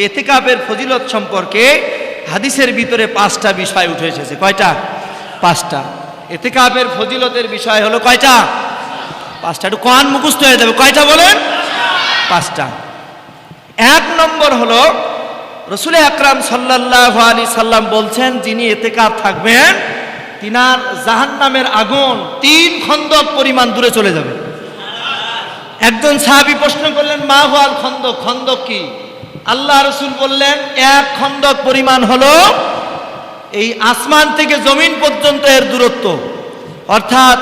এতেকাবের ফজিলত সম্পর্কে হাদিসের ভিতরে পাঁচটা বিষয় উঠে এসেছে। কয়টা? পাঁচটা। এতেকাবের ফজিলতের বিষয় হলো কয়টা? পাঁচটা। একটু কান মুখস্থ হয়ে যাবে। কয়টা বলেন? পাঁচটা। এক নম্বর হলো, রসুল আকরাম সাল্লাহ আলী সাল্লাম বলছেন, যিনি এতেকাব থাকবেন, তিনার জাহান্নামের আগুন তিন খন্দক পরিমাণ দূরে চলে যাবে। একজন সাহাবি প্রশ্ন করলেন, মা হুয়াল খন্দক? খন্দক কি? আল্লাহ রসুল বললেন, এক খন্দক পরিমাণ হলো এই আসমান থেকে জমিন পর্যন্ত এর দূরত্ব। অর্থাৎ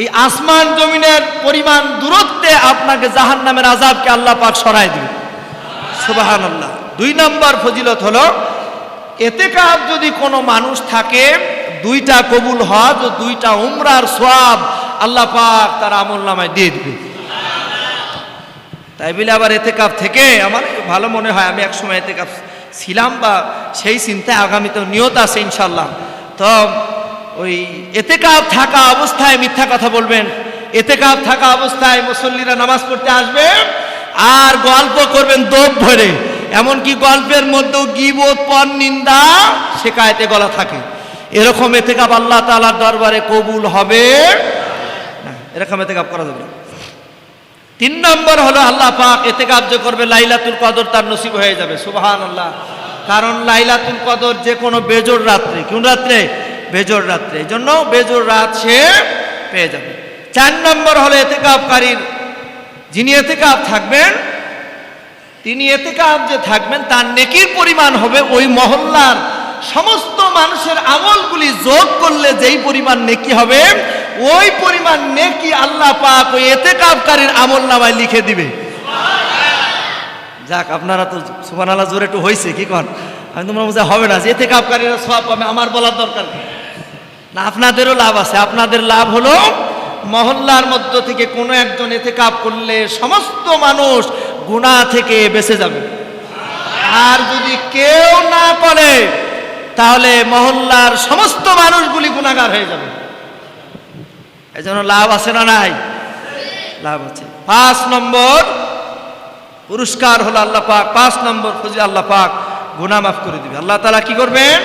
এই আসমান জমিনের পরিমাণ দূরত্বে আপনাকে জাহান নামের আজাবকে আল্লাহ পাক সরাই দিবে। সুবাহান আল্লাহ দুই নম্বর ফজিলত হলো এতে কাজ যদি কোনো মানুষ থাকে, দুইটা কবুল হজ দুইটা উমরার সোয়াব আল্লাহ পাক তার আমল নামায় দিয়ে দিবে। তাই বলে আবার এতে কাপ থেকে আমার ভালো মনে হয়, আমি একসময় এতে কাপ ছিলাম বা সেই চিন্তায় আগামীতে নিয়ত আছে ইনশাল্লাহ তো ওই এতে কাপ থাকা অবস্থায় মিথ্যা কথা বলবেন এতে কাপ থাকা অবস্থায় মুসল্লিরা নামাজ পড়তে আসবে আর গল্প করবেন দোপ ভরে। এমনকি গল্পের মধ্যেও গিবত, পর নিন্দা শেখায়তে গলা থাকে। এরকম এতে কাপ আল্লাহ তালার দরবারে কবুল হবে এরকম এতে কাপ করা যাবে তিন নম্বর হলো আল্লাহ পাক এতে কার্য করবে লাইলাতুল কদর তার নসিব হয়ে যাবে সুবাহান আল্লাহ কারণ লাইলাতুল কদর যে কোনো বেজোর রাত্রে, কোন রাত্রে? বেজোর রাত্রে। এই জন্য বেজোর রাত সে পেয়ে যাবে। চার নম্বর হলো এতেকাবকারীর যিনি এতেকাব থাকবেন, তিনি এতেকাব যে থাকবেন, তার নেকির পরিমাণ হবে ওই মহল্লার সমস্ত মানুষের আমলগুলি যোগ করলে যেই পরিমাণ নেকি হবে ওই পরিমাণ নেকি আল্লাহ পাক ওই এতেকাবকারীর আমল নামায় লিখে দিবে। যাক, আপনারা তো সুবান আল্লাহ জোরে একটু হয়েছে কি কন? আমি তোমরা বুঝে হবে না, যে এতে এতেকাবকারীরা সব পাবে আমার বলার দরকার না, আপনাদেরও লাভ আছে। আপনাদের লাভ হলো, মহল্লার মধ্য থেকে কোনো একজন এতে কাপ করলে সমস্ত মানুষ গুণা থেকে বেঁচে যাবে। আর যদি কেউ না করে, তাহলে মহল্লার সমস্ত মানুষগুলি গুণাগার হয়ে যাবে। এই জন্য লাভ আছে না নাই? লাভ আছে। পাঁচ নম্বর, পুরস্কার হলো আল্লাহ পাক। পাঁচ নম্বর খুঁজে আল্লাহ পাক গুণা মাফ করে দিবে। আল্লাহ তালা কি করবেন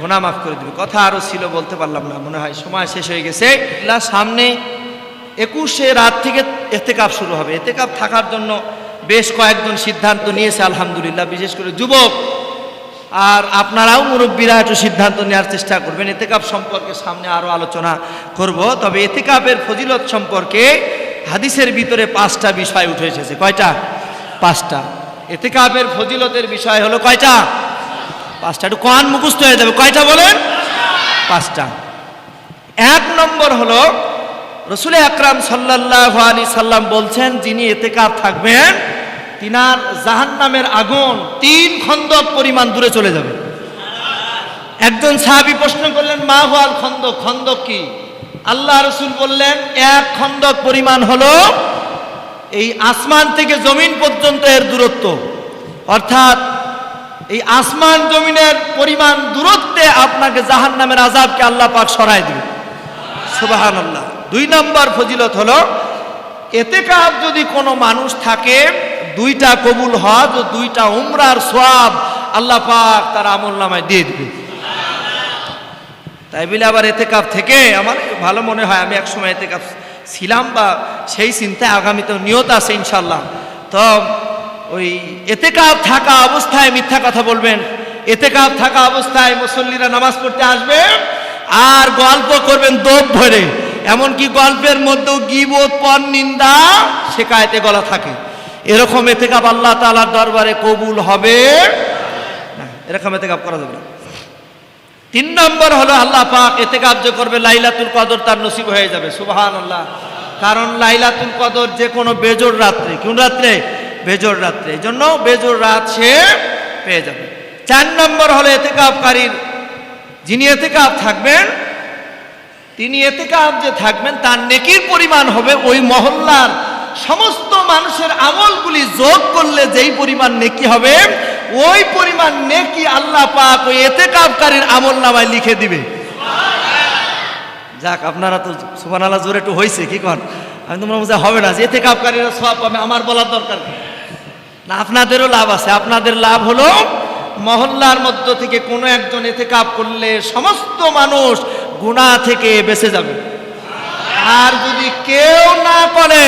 গুণা মাফ করে দিবে। কথা আরও ছিল, বলতে পারলাম না, মনে হয় সময় শেষ হয়ে গেছে। সামনে একুশে রাত থেকে এতেকাপ শুরু হবে। এতেকাপ থাকার জন্য বেশ কয়েকজন সিদ্ধান্ত নিয়েছে, আলহামদুলিল্লাহ। বিশেষ করে যুবক আর আপনারাও মুরব্বীরা একটু সিদ্ধান্ত নেওয়ার চেষ্টা করবেন। এতেকাপ সম্পর্কে সামনে আরও আলোচনা করব। তবে এতেকাপের ফজিলত সম্পর্কে হাদিসের ভিতরে পাঁচটা বিষয় উঠে এসেছে। কয়টা? পাঁচটা। এতেকাপের ফজিলতের বিষয় হলো কয়টা? পাঁচটা। একটু কান মুখস্থ হয়ে যাবে। কয়টা বলেন? পাঁচটা। এক নম্বর হলো, রসুল আকরাম সাল্লাহ আলী সাল্লাম বলছেন, যিনি এতেকাব থাকবেন তিনার জাহান্নামের আগুন তিন খন্দক পরিমাণ দূরে চলে যাবে। একজন সাহাবি প্রশ্ন করলেন, মা হুয়াল খন্দক? খন্দক কি? আল্লাহ রসুল বললেন, এক খন্দক পরিমাণ হলো এই আসমান থেকে জমিন পর্যন্ত এর দূরত্ব। অর্থাৎ এই আসমান জমিনের পরিমাণ দূরত্বে আপনাকে জাহান নামের আজাবকে আল্লাহ পাক সরাই দিবে সুবাহান আল্লাহ দুই নম্বর ফজিলত হলো এতে কাজ যদি কোনো মানুষ থাকে দুইটা কবুল হজ ও দুইটা উমরার সোয়াব আল্লাহ পাক তার আমল নামায় দিয়ে দিবে। তাই বলে আবার এতে কাপ থেকে আমার ভালো মনে হয়, আমি একসময় এতে কাপ ছিলাম বা সেই চিন্তায় আগামীতে নিয়ত আছে ইনশাল্লাহ তো ওই এতে কাপ থাকা অবস্থায় মিথ্যা কথা বলবেন এতে কাপ থাকা অবস্থায় মুসল্লিরা নামাজ পড়তে আসবে আর গল্প করবেন দোপ ভরে এমনকি গল্পের মধ্যেও গিবত পর নিন্দা শেখায়তে গলা থাকে। এরকম এতে কাপ আল্লাহ তালার দরবারে কবুল হবে না। এরকম এতে কাপ করা যাবে না। তিন নম্বর হলো আল্লাহ পাক এতে কার্য করবে লাইলাতুল কদর তার নসিব হয়ে যাবে সুবাহান আল্লাহ কারণ লাইলাতুল কদর যে কোনো বেজোর রাত্রে, কোন রাত্রে? বেজোর রাত্রে। এই জন্য বেজোর রাত সে পেয়ে যাবে। চার নম্বর হলো এতেকাবকারীর যিনি এতেকাব থাকবেন, তিনি এতেকাব যে থাকবেন, তার নেকির পরিমাণ হবে ওই মহল্লার সমস্ত মানুষের আমলগুলি যোগ করলে যেই পরিমাণ নেকি হবে, ওই পরিমাণ নেকি আল্লাহ পাক ওই এতেকাবকারীর আমল নামায় লিখে দিবে। যাক, আপনারা তো সুবান আল্লাহ জোরে একটু হয়েছে কি কন? আমি তোমরা বুঝে হবে না, যে এতেকাবকারীরা সব পাবে আমার বলার দরকার না, আপনাদেরও লাভ আছে। আপনাদের লাভ হলো, মহল্লার মধ্য থেকে কোনো একজন এতে কাপ করলে সমস্ত মানুষ গুণা থেকে বেঁচে যাবে। আর যদি কেউ না করে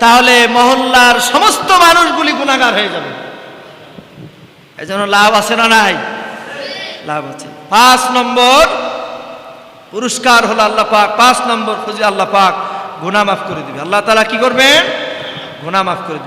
তাহলে মহল্লার সমস্ত মানুষগুলি গুণাগার হয়ে যাবে। এই জন্য লাভ আছে না নাই? লাভ আছে। পাঁচ নম্বর, পুরস্কার হলো আল্লাহ পাক। পাঁচ নম্বর খুঁজে আল্লাহ পাক গুণা মাফ করে দিবে। আল্লাহ তালা কি করবেন গুনা মাফ করে দিবে।